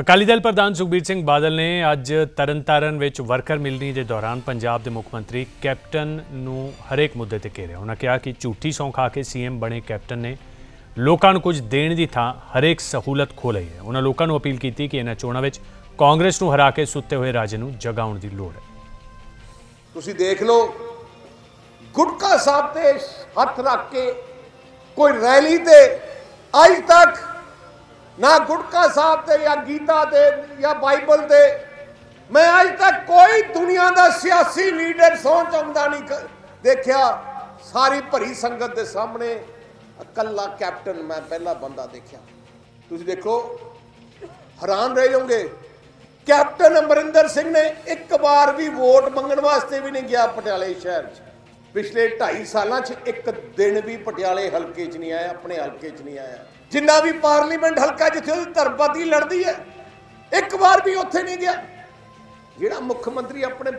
ਅਕਾਲੀ ਦਲ ਪ੍ਰਧਾਨ ਸੁਖਬੀਰ ਸਿੰਘ ਬਾਦਲ ਨੇ ਅੱਜ ਤਰਨਤਾਰਨ ਵਿੱਚ ਵਰਕਰ ਮਿਲਣੀ ਦੇ ਦੌਰਾਨ ਪੰਜਾਬ ਦੇ ਮੁੱਖ ਮੰਤਰੀ ਕੈਪਟਨ ਨੂੰ ਹਰੇਕ ਮੁੱਦੇ ਤੇ ਘੇਰਿਆ। ਉਹਨਾਂ ਕਿਹਾ ਕਿ ਝੂਠੀ ਸੌਂ ਖਾ ਕੇ ਸੀਐਮ ਬਣੇ ਕੈਪਟਨ ਨੇ ਲੋਕਾਂ ਨੂੰ ਕੁਝ ਦੇਣ ਦੀ ਥਾਂ ਹਰੇਕ ਸਹੂਲਤ ਖੋ ਲਈ ਹੈ। ਉਹਨਾਂ ਲੋਕਾਂ ਨੂੰ ਅਪੀਲ ਕੀਤੀ ਕਿ ਇਹਨਾਂ ਚੋਣਾਂ ਵਿੱਚ ਕਾਂਗਰਸ ਨੂੰ ਹਰਾ ਕੇ ਸੁੱਤੇ ਹੋਏ ਰਾਜੇ ਨੂੰ ਜਗਾਉਣ ਦੀ ਲੋੜ ਹੈ। ਤੁਸੀਂ ਦੇਖ ਲਓ, ਗੁਟਕਾ ਸਾਹਿਬ ਤੇ ਹੱਥ ਰੱਖ ਕੇ ਕੋਈ ਰੈਲੀ ਤੇ ਅੱਜ ਤੱਕ ਨਾ ਗੁਟਕਾ ਸਾਹਿਬ ਤੇ ਜਾਂ ਗੀਤਾ ਤੇ ਜਾਂ ਬਾਈਬਲ ਤੇ ਮੈਂ ਅੱਜ ਤੱਕ ਕੋਈ ਦੁਨੀਆ ਦਾ ਸਿਆਸੀ ਲੀਡਰ ਸਹੁੰ ਚੁੰਮਦਾ ਨਹੀਂ ਦੇਖਿਆ। ਸਾਰੀ ਭਰੀ ਸੰਗਤ ਦੇ ਸਾਹਮਣੇ ਇਕੱਲਾ ਕੈਪਟਨ ਮੈਂ ਪਹਿਲਾ ਬੰਦਾ ਦੇਖਿਆ। ਤੁਸੀਂ ਦੇਖੋ, ਹੈਰਾਨ ਰਹਿ ਜਾਓਗੇ ਕੈਪਟਨ ਅਮਰਿੰਦਰ ਸਿੰਘ ਨੇ ਇੱਕ ਵਾਰ ਵੀ ਵੋਟ ਮੰਗਣ ਵਾਸਤੇ ਵੀ ਨਹੀਂ ਗਿਆ ਪਟਿਆਲੇ ਸ਼ਹਿਰ 'ਚ। ਪਿਛਲੇ 2.5 ਸਾਲਾਂ 'ਚ ਇੱਕ ਦਿਨ ਵੀ ਪਟਿਆਲੇ ਹਲਕੇ 'ਚ ਨਹੀਂ ਆਇਆ, ਆਪਣੇ ਹਲਕੇ 'ਚ ਨਹੀਂ ਆਇਆ। ਜਿੰਨਾ ਵੀ ਪਾਰਲੀਮੈਂਟ ਹਲਕਾ ਜਿੱਥੇ ਉਹਦੀ ਧਰਮਪਤੀ ਲੜਦੀ ਹੈ, ਇੱਕ ਵਾਰ ਵੀ ਉੱਥੇ ਨਹੀਂ ਗਿਆ। ਜਿਹੜਾ ਮੁੱਖ ਮੰਤਰੀ ਆਪਣੇ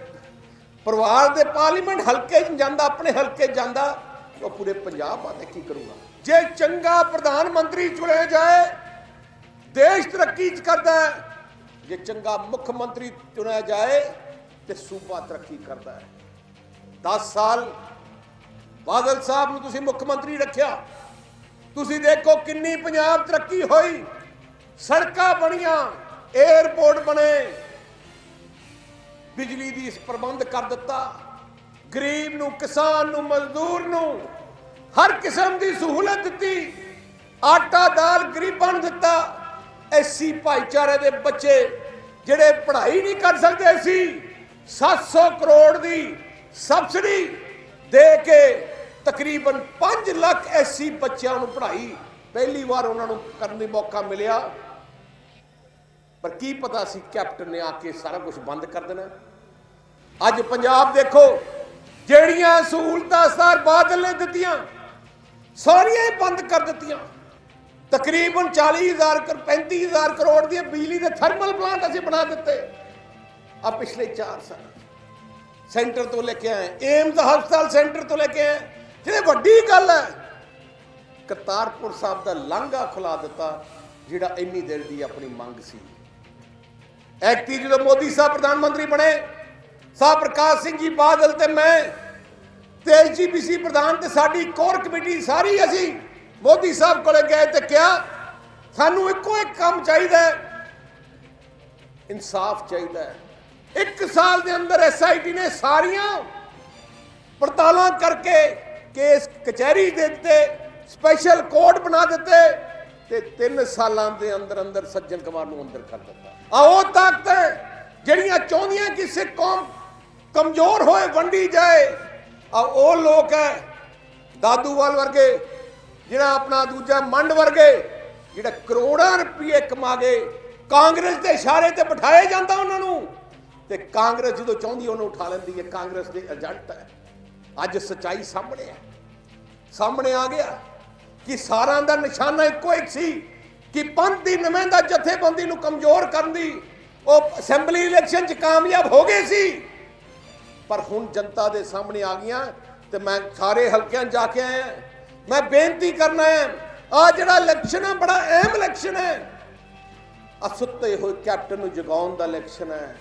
ਪਰਿਵਾਰ ਦੇ ਪਾਰਲੀਮੈਂਟ ਹਲਕੇ 'ਚ ਜਾਂਦਾ, ਆਪਣੇ ਹਲਕੇ ਜਾਂਦਾ, ਉਹ ਪੂਰੇ ਪੰਜਾਬ ਬਾਰੇ ਕੀ ਕਰੂਗਾ? ਜੇ ਚੰਗਾ ਪ੍ਰਧਾਨ ਮੰਤਰੀ ਚੁਣਿਆ ਜਾਏ, ਦੇਸ਼ ਤਰੱਕੀ ਚ ਕਰਦਾ ਜੇ ਚੰਗਾ ਮੁੱਖ ਮੰਤਰੀ ਚੁਣਿਆ ਜਾਏ, ਤੇ ਸੂਬਾ ਤਰੱਕੀ ਕਰਦਾ ਹੈ। 10 ਸਾਲ ਬਾਦਲ ਸਾਹਿਬ ਨੂੰ ਤੁਸੀਂ ਮੁੱਖ ਮੰਤਰੀ ਰੱਖਿਆ। ਤੁਸੀਂ ਦੇਖੋ ਕਿੰਨੀ ਪੰਜਾਬ ਤਰੱਕੀ ਹੋਈ। ਸੜਕਾਂ ਬਣੀਆਂ 에ਅਰਪੋਰਟ ਬਣੇ। ਬਿਜਲੀ ਦੀ ਪ੍ਰਬੰਧ ਕਰ ਦਿੱਤਾ। ਗਰੀਬ ਨੂੰ, ਕਿਸਾਨ ਨੂੰ, ਮਜ਼ਦੂਰ ਨੂੰ ਹਰ ਕਿਸਮ ਦੀ ਸਹੂਲਤ ਦਿੱਤੀ। ਆਟਾ ਦਾਲ ਗਰੀਬਾਂ ਨੂੰ ਦਿੱਤਾ। ਐਸੀ ਭਾਈਚਾਰੇ ਦੇ ਬੱਚੇ ਜਿਹੜੇ ਪੜ੍ਹਾਈ ਨਹੀਂ ਕਰ ਸਕਦੇ ਸੀ 700 ਕਰੋੜ ਦੀ ਸਬਸਿਡੀ ਦੇ ਕੇ ਤਕਰੀਬਨ 5 ਲੱਖ ਐਸੀ ਬੱਚਿਆਂ ਨੂੰ ਪੜ੍ਹਾਈ ਪਹਿਲੀ ਵਾਰ ਉਹਨਾਂ ਨੂੰ ਕਰਨ ਦਾ ਮੌਕਾ ਮਿਲਿਆ। ਪਰ ਕੀ ਪਤਾ ਸੀ ਕੈਪਟਨ ਨੇ ਆ ਕੇ ਸਾਰਾ ਕੁਝ ਬੰਦ ਕਰ ਦੇਣਾ। ਅੱਜ ਪੰਜਾਬ ਦੇਖੋ, ਜਿਹੜੀਆਂ ਸਹੂਲਤਾਂ ਸਰ ਬਾਦਲ ਨੇ ਦਿੱਤੀਆਂ, ਸਾਰੀਆਂ ਹੀ ਬੰਦ ਕਰ ਦਿੱਤੀਆਂ। ਤਕਰੀਬਨ 40000 ਕਰ 35000 ਕਰੋੜ ਦੀ ਬਿਜਲੀ ਦੇ ਥਰਮਲ ਪਲਾਂਟ ਅਸੀਂ ਬਣਾ ਦਿੱਤੇ। ਆ ਪਿਛਲੇ 4 ਸਾਲ ਸੈਂਟਰ ਤੋਂ ਲੈ ਕੇ ਆਏ। ਏਮਜ਼ ਹਸਪਤਾਲ ਸੈਂਟਰ ਤੋਂ ਲੈ ਕੇ ਆਏ। ਜਿਹੜੇ ਵੱਡੀ ਗੱਲ ਹੈ, ਕਰਤਾਰਪੁਰ ਸਾਹਿਬ ਦਾ ਲਾਂਘਾ ਖੁਲਾ ਦਿੱਤਾ, ਜਿਹੜਾ ਇੰਨੀ ਦੇਰ ਦੀ ਆਪਣੀ ਮੰਗ ਸੀ। ਐਕਟੀ ਜਦੋਂ ਮੋਦੀ ਸਾਹਿਬ ਪ੍ਰਧਾਨ ਮੰਤਰੀ ਬਣੇ ਸਾਹਿਬ ਪ੍ਰਕਾਸ਼ ਸਿੰਘ ਜੀ ਬਾਦਲ ਤੇ ਮੈਂ, ਤੇ ਐਸਜੀਪੀਸੀ ਪ੍ਰਧਾਨ ਤੇ ਸਾਡੀ ਕੋਰ ਕਮੇਟੀ ਸਾਰੀ ਅਸੀਂ ਮੋਦੀ ਸਾਹਿਬ ਕੋਲੇ ਗਏ ਤੇ ਕਿਹਾ, ਸਾਨੂੰ ਇੱਕੋ ਇੱਕ ਕੰਮ ਚਾਹੀਦਾ ਹੈ, ਇਨਸਾਫ ਚਾਹੀਦਾ ਹੈ। ਇੱਕ ਸਾਲ ਦੇ ਅੰਦਰ ਐਸਆਈਟੀ ਨੇ ਸਾਰੀਆਂ ਪੜਤਾਲਾਂ ਕਰਕੇ ਕੇਸ ਕਚਹਿਰੀ ਦੇ ਦਿੱਤੇ ਸਪੈਸ਼ਲ ਕੋਰਟ ਬਣਾ ਦਿੱਤੇ ਤੇ 3 ਸਾਲਾਂ ਦੇ ਅੰਦਰ ਅੰਦਰ ਸੱਜਣ ਕੁਮਾਰ ਨੂੰ ਅੰਦਰ ਕਰ ਦਿੱਤਾ। ਆ ਉਹ ਤਾਕਤ ਜਿਹੜੀਆਂ ਚਾਹੁੰਦੀਆਂ ਕਿ ਸਿੱਖ ਕੌਮ ਕਮਜ਼ੋਰ ਹੋਏ, ਵੰਡੀ ਜਾਏ, ਆ ਉਹ ਲੋਕ ਹੈ, ਦਾਦੂਵਾਲ ਵਰਗੇ, ਜਿਹੜਾ ਆਪਣਾ ਦੂਜਾ ਮੰਡ ਵਰਗੇ, ਜਿਹੜਾ ਕਰੋੜਾਂ ਰੁਪਏ ਕਮਾ ਗਏ ਕਾਂਗਰਸ ਦੇ ਇਸ਼ਾਰੇ ਤੇ ਬਿਠਾਏ ਜਾਂਦਾ ਉਹਨਾਂ ਨੂੰ। ਤੇ ਕਾਂਗਰਸ ਜਦੋਂ ਚਾਹੁੰਦੀ ਉਹਨੂੰ ਉਠਾ ਲੈਂਦੀ ਹੈ ਕਾਂਗਰਸ ਦੇ ਏਜੰਟ ਹੈ ਅੱਜ ਸਚਾਈ ਸਾਹਮਣੇ ਹੈ ਸਾਹਮਣੇ ਆ ਗਿਆ ਕਿ ਸਾਰਾਂ ਦਾ ਨਿਸ਼ਾਨਾ ਇੱਕੋ ਇੱਕ ਸੀ ਕਿ ਪੰਥ ਦੀ ਨੁਮਾਇੰਦਾ ਜਥੇਬੰਦੀ ਨੂੰ ਕਮਜ਼ੋਰ ਕਰਨ ਦੀ ਉਹ ਅਸੈਂਬਲੀ ਇਲੈਕਸ਼ਨ 'ਚ ਕਾਮਯਾਬ ਹੋ ਗਏ ਸੀ। ਪਰ ਹੁਣ ਜਨਤਾ ਦੇ ਸਾਹਮਣੇ ਆ ਗਈਆਂ ਤੇ ਮੈਂ ਸਾਰੇ ਹਲਕਿਆਂ ਜਾ ਕੇ ਆਇਆ। ਮੈਂ ਬੇਨਤੀ ਕਰਨਾ ਹੈ, ਆ ਜਿਹੜਾ ਇਲੈਕਸ਼ਨ ਹੈ ਬੜਾ ਅਹਿਮ ਇਲੈਕਸ਼ਨ ਹੈ। ਅਸੁੱਤੇ ਹੋਏ ਕੈਪਟਨ ਨੂੰ ਜਗਾਉਣ ਦਾ ਇਲੈਕਸ਼ਨ ਹੈ।